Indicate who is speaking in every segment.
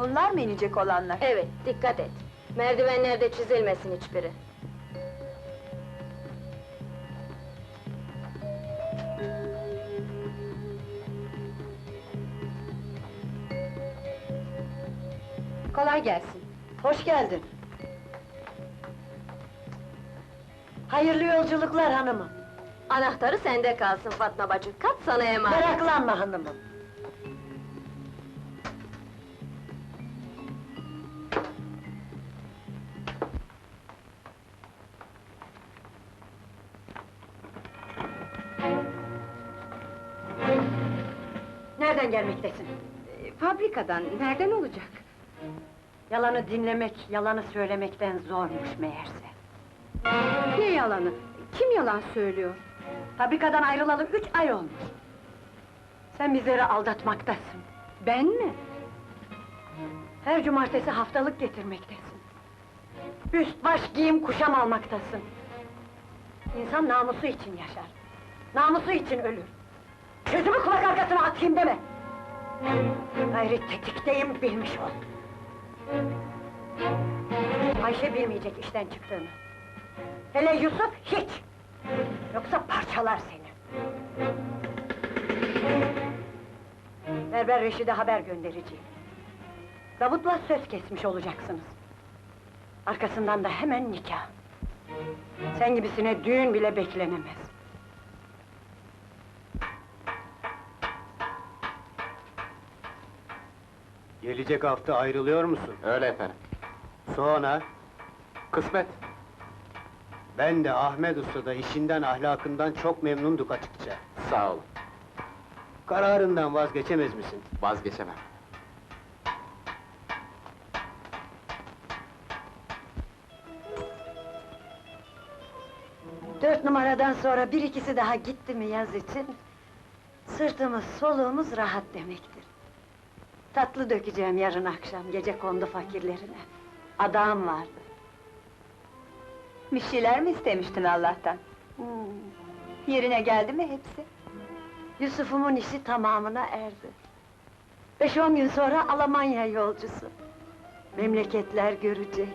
Speaker 1: Bunlar mı inecek olanlar?
Speaker 2: Evet, dikkat et. Merdivenlerde çizilmesin hiçbiri.
Speaker 3: Kolay gelsin.
Speaker 4: Hoş geldin. Hayırlı yolculuklar hanımım.
Speaker 2: Anahtarı sende kalsın Fatma bacı, kat sana emanet.
Speaker 4: Meraklanma hanımım. Nereden gelmektesin?
Speaker 3: Ee, Fabrikadan, nereden olacak?
Speaker 4: Yalanı dinlemek, yalanı söylemekten zormuş meğerse.
Speaker 3: Ne yalanı? Kim yalan söylüyor?
Speaker 4: Fabrikadan ayrılalı üç ay olmuş. Sen bizleri aldatmaktasın.
Speaker 3: Ben mi?
Speaker 4: Her cumartesi haftalık getirmektesin. Üst baş giyim kuşam almaktasın. İnsan namusu için yaşar. Namusu için ölür. Sözümü kulak arkasına atayım deme! Gayri tetikteyim, bilmiş ol. Ayşe bilmeyecek işten çıktığını. Hele Yusuf hiç! Yoksa parçalar seni. Berber Reşid'e haber göndereceğim. Davut'la söz kesmiş olacaksınız. Arkasından da hemen nikah. Sen gibisine düğün bile beklenemez.
Speaker 5: Gelecek hafta ayrılıyor musun?
Speaker 6: Öyle efendim.
Speaker 5: Sonra
Speaker 6: Kısmet.
Speaker 5: ben de Ahmet Usta'da işinden ahlakından çok memnunduk açıkça.
Speaker 6: Sağ olun.
Speaker 5: Kararından vazgeçemez misin?
Speaker 6: Vazgeçemem.
Speaker 4: Dört numaradan sonra bir ikisi daha gitti mi yaz için... ...sırtımız, soluğumuz rahat demektir. Tatlı dökeceğim yarın akşam, gece kondu fakirlerine. Adam vardı.
Speaker 1: Bir şeyler mi istemiştin Allah'tan?
Speaker 4: Hmm.
Speaker 1: Yerine geldi mi hepsi?
Speaker 4: Yusuf'umun işi tamamına erdi. Beş on gün sonra Almanya yolcusu. Memleketler görecek,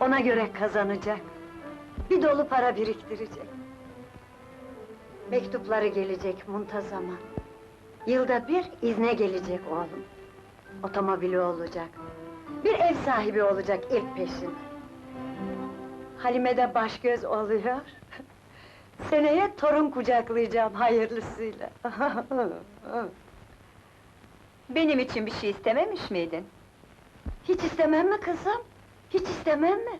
Speaker 4: ona göre kazanacak. Bir dolu para biriktirecek. Mektupları gelecek muntazama. Yılda bir izne gelecek oğlum. Otomobili olacak. Bir ev sahibi olacak ilk peşin. Halime de baş göz oluyor. Seneye torun kucaklayacağım hayırlısıyla.
Speaker 1: Benim için bir şey istememiş miydin?
Speaker 4: Hiç istemem mi kızım? Hiç istemem mi?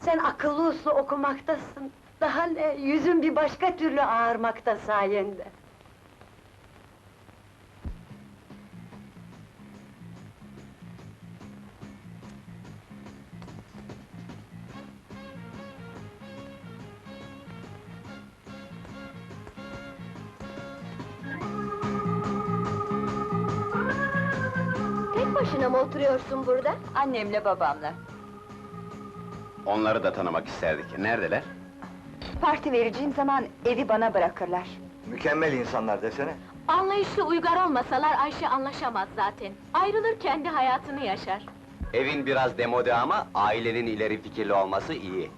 Speaker 4: Sen akıllı uslu okumaktasın. Daha ne, yüzün bir başka türlü ağarmakta sayende.
Speaker 2: Başına mı oturuyorsun burada?
Speaker 1: Annemle babamla.
Speaker 6: Onları da tanımak isterdik. Neredeler?
Speaker 1: Parti vereceğim zaman evi bana bırakırlar.
Speaker 7: Mükemmel insanlar desene.
Speaker 2: Anlayışlı uygar olmasalar Ayşe anlaşamaz zaten. Ayrılır kendi hayatını yaşar.
Speaker 6: Evin biraz demode ama ailenin ileri fikirli olması iyi.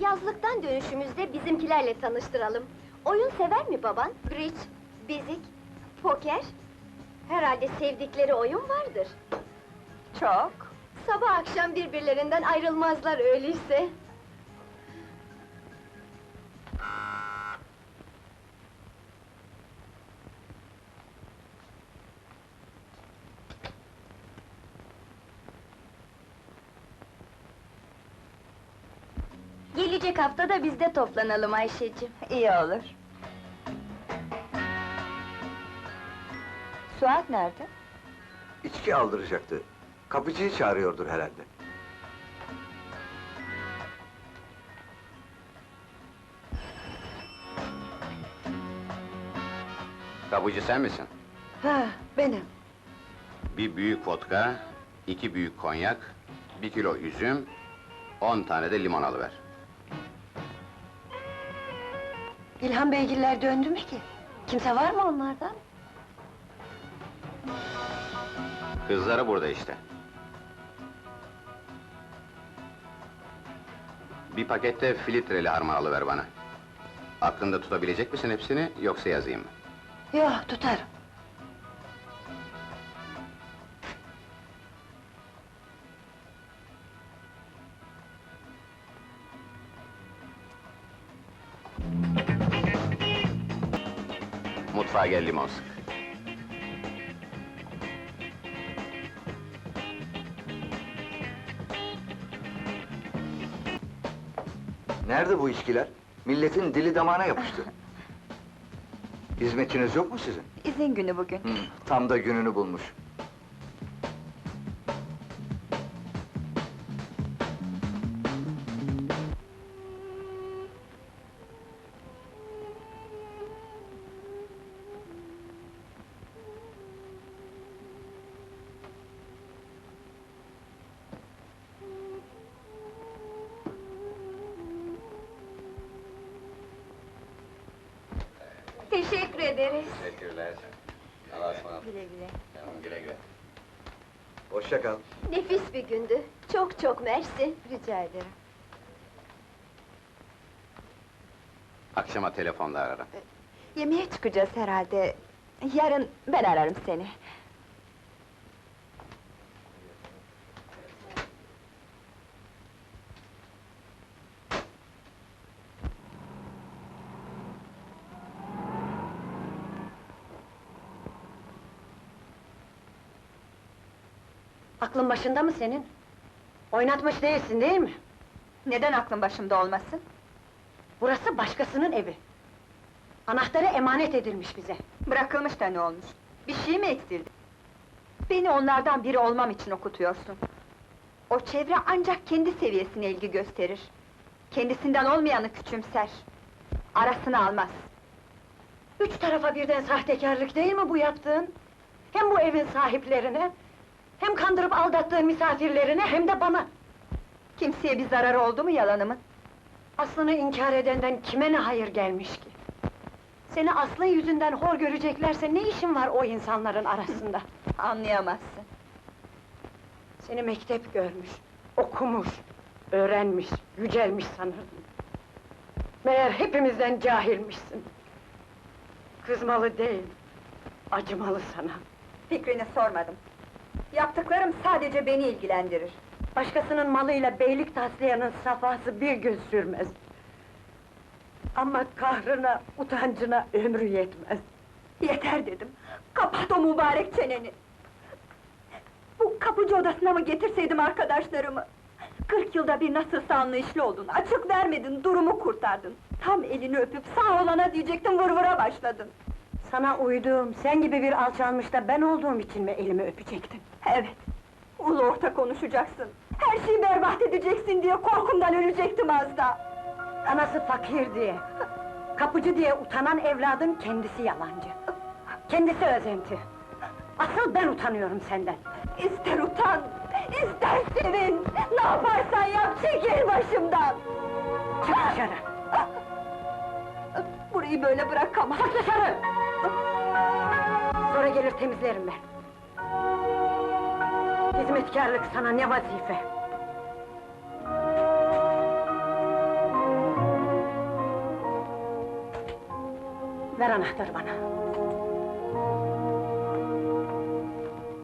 Speaker 2: Yazlıktan dönüşümüzde bizimkilerle tanıştıralım. Oyun sever mi baban? Bridge, bizik, poker? Herhalde sevdikleri oyun vardır.
Speaker 1: Çok.
Speaker 2: Sabah akşam birbirlerinden ayrılmazlar öyleyse. Gelecek hafta da biz de toplanalım Ayşeciğim.
Speaker 1: İyi olur. Suat nerede?
Speaker 7: İçki aldıracaktı. Kapıcıyı çağırıyordur herhalde.
Speaker 6: Kapıcı sen misin?
Speaker 4: Ha, benim.
Speaker 6: Bir büyük vodka, iki büyük konyak, bir kilo üzüm, on tane de limon alıver.
Speaker 4: İlhan Beygiller döndü mü ki? Kimse var mı onlardan?
Speaker 6: Kızları burada işte. Bir pakette filtreli harman ver bana. Aklında tutabilecek misin hepsini, yoksa yazayım mı?
Speaker 1: Yok, tutarım.
Speaker 6: Mutfağa gel limon sık.
Speaker 7: Nerede bu içkiler? Milletin dili damağına yapıştı. Hizmetçiniz yok mu sizin?
Speaker 1: İzin günü bugün.
Speaker 7: Hı, tam da gününü bulmuş.
Speaker 2: Teşekkür ederiz.
Speaker 6: Teşekkürler. Allah'a ısmarladık.
Speaker 1: Güle güle.
Speaker 6: Canım güle güle.
Speaker 7: Hoşça kal.
Speaker 2: Nefis bir gündü. Çok çok mersi.
Speaker 1: Rica ederim.
Speaker 6: Akşama telefonda ararım.
Speaker 1: Yemeğe çıkacağız herhalde. Yarın ben ararım seni.
Speaker 4: Aklın başında mı senin? Oynatmış değilsin değil mi?
Speaker 1: Neden aklın başımda olmasın?
Speaker 4: Burası başkasının evi. Anahtarı emanet edilmiş bize.
Speaker 1: Bırakılmış da ne olmuş? Bir şey mi eksildi? Beni onlardan biri olmam için okutuyorsun. O çevre ancak kendi seviyesine ilgi gösterir. Kendisinden olmayanı küçümser. Arasını almaz.
Speaker 4: Üç tarafa birden sahtekarlık değil mi bu yaptığın? Hem bu evin sahiplerine, hem kandırıp aldattığın misafirlerine, hem de bana.
Speaker 1: Kimseye bir zararı oldu mu yalanımın?
Speaker 4: Aslını inkar edenden kime ne hayır gelmiş ki? Seni aslın yüzünden hor göreceklerse ne işin var o insanların arasında?
Speaker 1: Anlayamazsın.
Speaker 4: Seni mektep görmüş, okumuş, öğrenmiş, yücelmiş sanırdım. Meğer hepimizden cahilmişsin. Kızmalı değil, acımalı sana.
Speaker 1: Fikrini sormadım. Yaptıklarım sadece beni ilgilendirir.
Speaker 4: Başkasının malıyla beylik taslayanın safhası bir gün sürmez. Ama kahrına, utancına ömrü yetmez.
Speaker 1: Yeter dedim. Kapat o mübarek çeneni. Bu kapıcı odasına mı getirseydim arkadaşlarımı? Kırk yılda bir nasılsa anlayışlı oldun, açık vermedin, durumu kurtardın. Tam elini öpüp sağ olana diyecektin, vır vıra başladın.
Speaker 4: Sana uyduğum, sen gibi bir alçalmış da ben olduğum için mi elimi öpecektin?
Speaker 1: Evet, ulu orta konuşacaksın. Her şeyi berbat edeceksin diye korkumdan ölecektim az da.
Speaker 4: Anası fakir diye, kapıcı diye utanan evladın kendisi yalancı. Kendisi özenti. Asıl ben utanıyorum senden.
Speaker 1: İster utan, ister sevin, ne yaparsan yap, çekil başımdan!
Speaker 4: Çık dışarı!
Speaker 1: Burayı böyle bırakamam.
Speaker 4: Çık dışarı! Sonra gelir temizlerim ben. Hizmetkarlık sana ne vazife? Ver anahtarı bana.